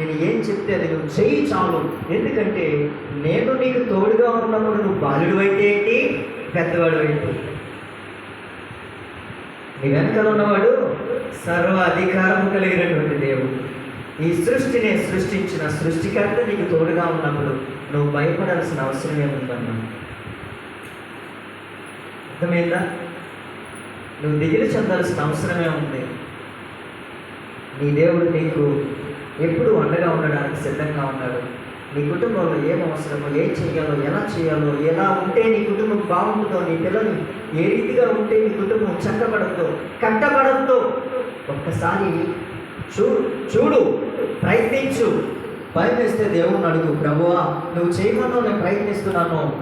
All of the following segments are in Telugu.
నేను ఏం చెప్తే అది నువ్వు చెయ్యి చాలు. ఎందుకంటే నేను నీకు తోడుగా ఉన్నప్పుడు నువ్వు బాలుడు అయితే ఏంటి? పెద్దవాడు అయితే నీ వెనకాల ఉన్నవాడు సర్వ అధికారం కలిగినటువంటి దేవుడు. ఈ సృష్టిని సృష్టించిన సృష్టికర్త నీకు తోడుగా ఉన్నప్పుడు నువ్వు భయపడాల్సిన అవసరం ఏముందన్నా అర్థమైందా? నువ్వు దిగులు చెందాల్సిన అవసరమే ఉంది. నీ దేవుడు నీకు ఎప్పుడు అండగా ఉండడానికి సిద్ధంగా ఉన్నాడు నీ కుటుంబంలో ఏం అవసరమో ఏం చేయాలో ఎలా చేయాలో ఎలా ఉంటే నీ కుటుంబం బాగుంటుందో నీ పిల్లలు ఏ రీతిగా ఉంటే నీ కుటుంబం చక్కబడద్దో కట్టబడద్దో? ఒక్కసారి చూడు చూడు ప్రయత్నించు. ప్రయత్నిస్తే దేవుని అడుగు ప్రభువా నువ్వు చేయమన్నావు నేను ప్రయత్నిస్తున్నాను.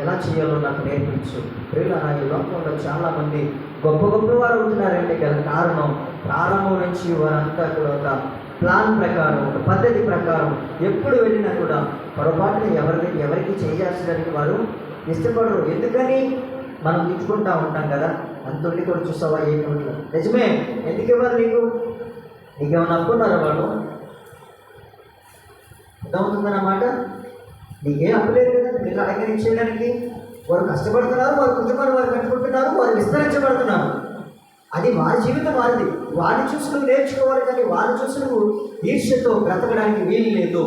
ఎలా చేయాలో నాకు నేర్పించు. ప్రియులారా ఈ లోకంలో చాలామంది గొప్ప గొప్ప వారు అవుతున్నారంటే గల కారణం ప్రారంభం నుంచి వారంతా కూడా ప్లాన్ ప్రకారం ఒక పద్ధతి ప్రకారం ఎప్పుడు వెళ్ళినా కూడా పొరపాటున ఎవరి ఎవరికి చేయాల్సినని వారు ఇష్టపడరు. ఎందుకని? మనం తిట్టుకుంటా ఉంటాం కదా. అంతుండి కూడా చూసావా ఏ నిజమే. ఎందుకు ఇవ్వాలి నీకు? నీకేమైనా అప్పున్నారా వాళ్ళు అర్థమవుతుందన్నమాట? నీకేం అప్పులేదు కదా. మీరు అలంకరణ చేయడానికి వారు కష్టపడుతున్నారు వారు కుటుంబాన్ని వారు కట్టుకుంటున్నారు వారు విస్తరించబడుతున్నారు. అది వారి జీవితం వారిది. వారిని చూసి నువ్వు నేర్చుకోవాలి కానీ వారిని చూసి నువ్వు ఈర్ష్యతో బ్రతకడానికి వీలు లేదు.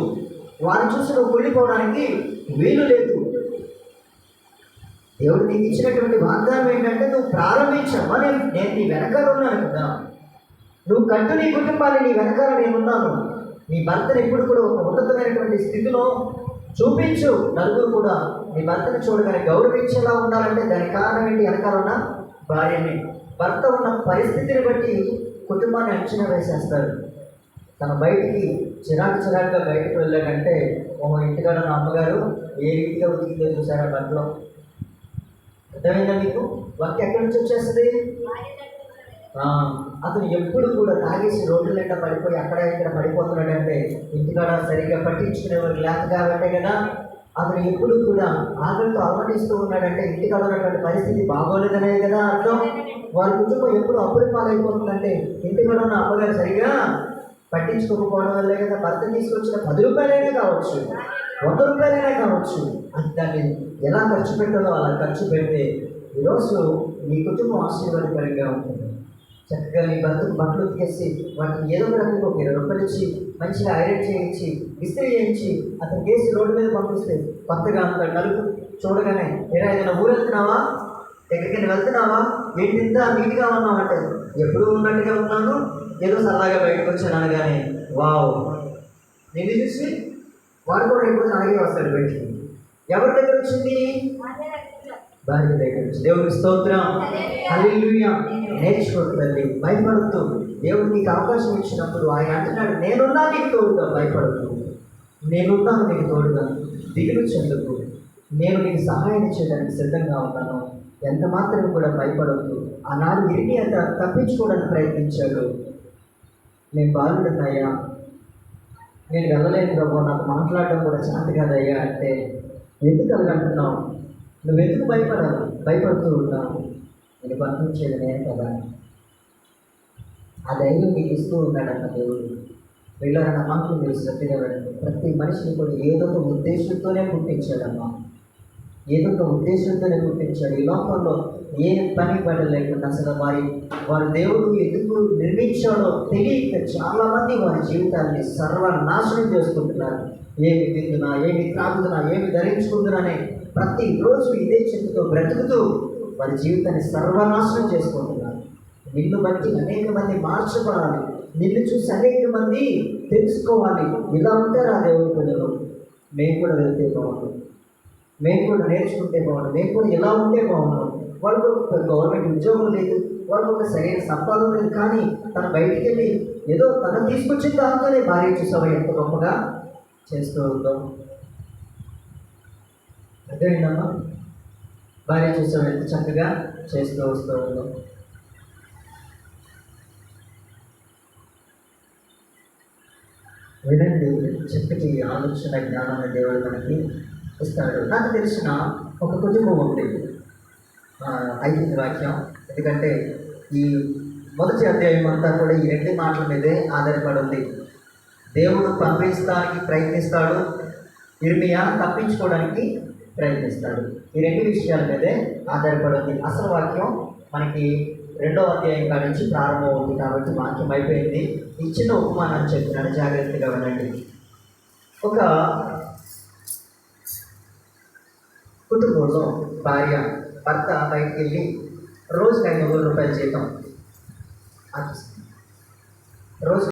వారిని చూసి నువ్వు కుళ్ళిపోవడానికి వీలు లేదు. దేవుడు నీకు ఇచ్చినటువంటి వాగ్దానం ఏంటంటే నువ్వు ప్రారంభించావా నేను నేను నీ వెనకాల ఉన్నాను కదా. నువ్వు కట్టు నీ కుటుంబాన్ని నీ వెనకాల నేనున్నాను నీ భర్తను ఎప్పుడు కూడా ఒక ఉన్నతమైనటువంటి స్థితిలో చూపించు. నలుగురు కూడా నీ భర్తను చూడగానే గౌరవించేలా ఉండాలంటే దాని కారణం ఏంటి? వెనకాల ఉన్న భార్యనే. భర్త ఉన్న పరిస్థితిని బట్టి కుటుంబాన్ని అంచనా వేసేస్తారు తన బయటికి చిరాకు చిరాకుగా బయటకు వెళ్ళాడంటే ఓ ఇంటికాడ నా అమ్మగారు ఏ రీతిగా ఉతికిందో చూసారా భర్తలో? అర్థమైందా మీకు? వర్క్ ఎక్కడి నుంచి వచ్చేస్తుంది? అతను ఎప్పుడు కూడా తాగేసి రోడ్ల నిండా పడిపోయి అక్కడ ఇక్కడ పడిపోతున్నాడంటే ఇంటికాడ సరిగ్గా పట్టించుకునేవారు లేక కాబట్టే కదా అతను ఎప్పుడు కూడా ఆకలితో అలవాటిస్తూ ఉన్నాడంటే ఇంటికాడ ఉన్నటువంటి పరిస్థితి బాగోలేదనే కదా అర్థం? వారి కుటుంబం ఎప్పుడు అప్పులు పాలైపోతుందంటే ఇంటికాడ ఉన్న అమ్మగారు సరిగా పట్టించుకోకపోవడం వల్లే కదా భర్త తీసుకొచ్చిన పది రూపాయలైనా కావచ్చు వంద రూపాయలైనా కావచ్చు. అది దాన్ని ఎలా ఖర్చు పెట్టాలో అలా ఖర్చు పెడితే ఈరోజు మీ కుటుంబం ఆశీర్వాదకరంగా ఉంటుంది. చక్కగా మీ బతుకు బట్టలు తీసి వాటిని ఏదో రకంగా ఒక ఇరవై రూపాయలు ఇచ్చి మంచిగా ఐరన్ చేయించి ఇస్త్రీ చేయించి అతను కేసి రోడ్డు మీద పంపిస్తే కొత్తగా అంత నలుపు చూడగానే ఏరా ఏదైనా ఊరు వెళ్తున్నావా ఎక్కడికైనా వెళ్తున్నావా? ఏంటి ఇంత నీట్గా ఉన్నామంటే ఎప్పుడు ఉన్నట్టుగా ఉన్నాను. ఏదో సరదాగా బయటకు వచ్చాను అనగానే వావ్. నిన్ను చూసి వాడు కూడా ఎప్పుడు అలాగే వస్తాడు బయటికి. ఎవరి దగ్గర వచ్చింది? భార్య దగ్గర నుంచి దేవుడికి స్తోత్రం. హల్లెలూయా. తల్లి భయపడుతూ దేవుడు నీకు అవకాశం ఇచ్చినప్పుడు ఆయన అంటున్నాడు నేనున్నా నీకు తోడుగా. భయపడద్దు. నేనున్నాను నీకు తోడుగా. దిగులు చెందుకు. నేను నీకు సహాయం చేయడానికి సిద్ధంగా ఉన్నాను. ఎంత మాత్రం కూడా భయపడద్దు. ఆనాడు ఇరిని అంత తప్పించుకోవడానికి ప్రయత్నించాడు. నేను బాలుడున్నాయా నేను వెళ్ళలేను ప్రభు. నాకు మాట్లాడడం కూడా చేత కాదయ్యా. అంటే ఎందుకు అలాగంటున్నావు నువ్వు ఎందుకు భయపడాలి భయపడుతూ ఉన్నావు నేను పంపించేది నేను కదా. ఆ ధైర్యం నీకు ఇస్తూ ఉన్నాడన్న దేవుడు. వెళ్ళారన్న మాకు మీరు శ్రద్ధగా ప్రతి మనిషిని కూడా ఏదో ఒక ఉద్దేశంతోనే పుట్టించాడమ్మా. ఏదో ఒక ఉద్దేశంతోనే పుట్టించాడు. ఈ లోకంలో ఏ పని పడలేకుండా అసలు వారి వారి దేవుడు ఎందుకు నిర్మించాడో తెలియక చాలామంది వారి జీవితాన్ని సర్వనాశనం చేసుకుంటున్నారు. ఏమి తిందునా ఏమి త్రాగుతున్నా ఏమి ధరించుకుంటున్నానే ప్రతిరోజు ఇదే చెట్టుతో బ్రతుకుతూ వారి జీవితాన్ని సర్వనాశనం చేసుకుంటున్నారు నిన్ను బట్టి అనేక మంది మార్చబడాలి. నిన్ను చూసి అనేక మంది తెలుసుకోవాలి. ఇలా ఉంటారు ఆ దేవుడి పిల్లలు మేము కూడా వెళ్తే బాగుండు. మేము కూడా నేర్చుకుంటే బాగుండు. మేము కూడా ఇలా ఉంటే బాగుండు. వాళ్ళకు ఒక గవర్నమెంట్ ఉద్యోగం లేదు. వాళ్ళకు ఒక సరైన సంపాదన లేదు. కానీ తన బయటికి వెళ్ళి ఏదో తను తీసుకొచ్చిన దాంతోనే భార్య చూసావా? ఎంత గొప్పగా చేస్తూ ఉంటాం అదేంటమ్మా భార్య చూసాం ఎంత చక్కగా చేస్తూ వస్తూ ఉంటాం వినండి చక్కటి ఆలోచన జ్ఞానాన్ని దేవుడు మనకి ఇస్తాడు. నాకు తెలిసిన ఒక కుటుంబం ఉంది. ఐదు వాక్యం. ఎందుకంటే ఈ మొదటి అధ్యాయం అంతా కూడా ఈ రెండు మాటల మీదే ఆధారపడి ఉంది దేవుడు పంపిస్తానికి ప్రయత్నిస్తాడు. ఇర్మియా తప్పించుకోవడానికి ప్రయత్నిస్తాడు. ఈ రెండు విషయాల మీదే ఆధారపడింది అసలు వాక్యం మనకి రెండో అధ్యాయం కాడ నుంచి ప్రారంభం అవుతుంది కాబట్టి వాక్యం అయిపోయింది. ఈ చిన్న ఉపమానాన్ని చెప్తున్నాను జాగ్రత్తగా వినండి. ఒక కుటుంబంలో భార్య భర్త బయటికి వెళ్ళి రోజుకి ఐదు వందల రూపాయల జీతం. ఆశిస్తుంది రోజు